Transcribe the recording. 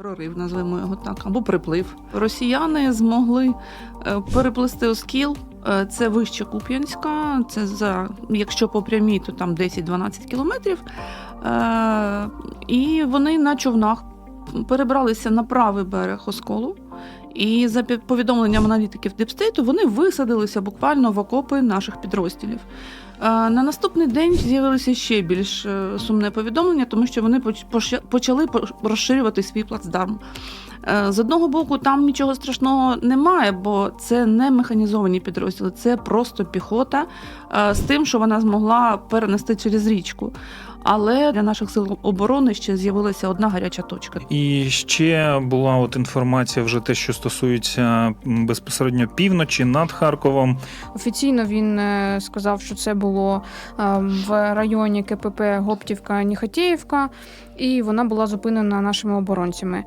прорив, назвемо його так, або приплив. Росіяни змогли е, переплисти Оскіл. Е, Це вище Куп'янська, це за якщо по прямій, то там 10-12 кілометрів. Е, І вони на човнах перебралися на правий берег Осколу. І за повідомленням аналітиків Дипстейту, вони висадилися буквально в окопи наших підрозділів. На наступний день з'явилося ще більш е, сумне повідомлення, тому що вони поч- почали по- розширювати свій плацдарм. Е, З одного боку, там нічого страшного немає, бо це не механізовані підрозділи, це просто піхота е, з тим, що вона змогла перенести через річку. Але для наших сил оборони ще з'явилася одна гаряча точка. І ще була от інформація вже те, що стосується безпосередньо півночі над Харковом. Офіційно він е, сказав, що це було в районі КПП Гоптівка Ніхатєєвка, і вона була зупинена нашими оборонцями.